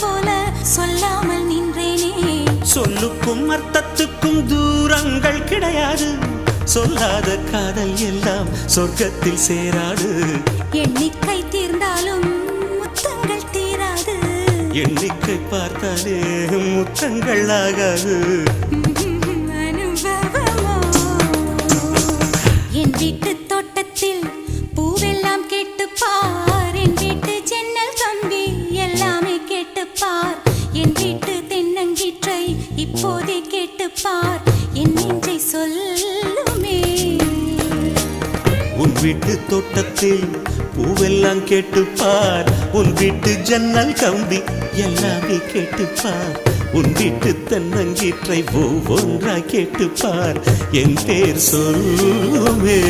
போல சொல்லாமல் நின்றேனே. சொல்லுக்கும் அர்த்தத்துக்கும் தூரங்கள் கிடையாது. சொல்லாத காதல் எல்லாம் சொர்க்கத்தில் சேராது. எண்ணிக்கை தீர்ந்தாலும் முத்தங்கள் தீராது. எண்ணிக்கை பார்த்தாலே முத்தங்கள் ஆகாது. அனுபவமோ? என் வீட்டு வீட்டு இப்போதே கேட்டு பார் என் நெஞ்சை சொல்லுமே. உன் வீட்டு தோட்டத்தில் பூவெல்லாம் கேட்டுப்பார். உன் வீட்டு ஜன்னல் கம்பி எல்லாமே கேட்டுப்பார். உன் வீட்டு தென்னங்கீற்றை கேட்டு கேட்டுப்பார். என் பேர் சொல்லுமே.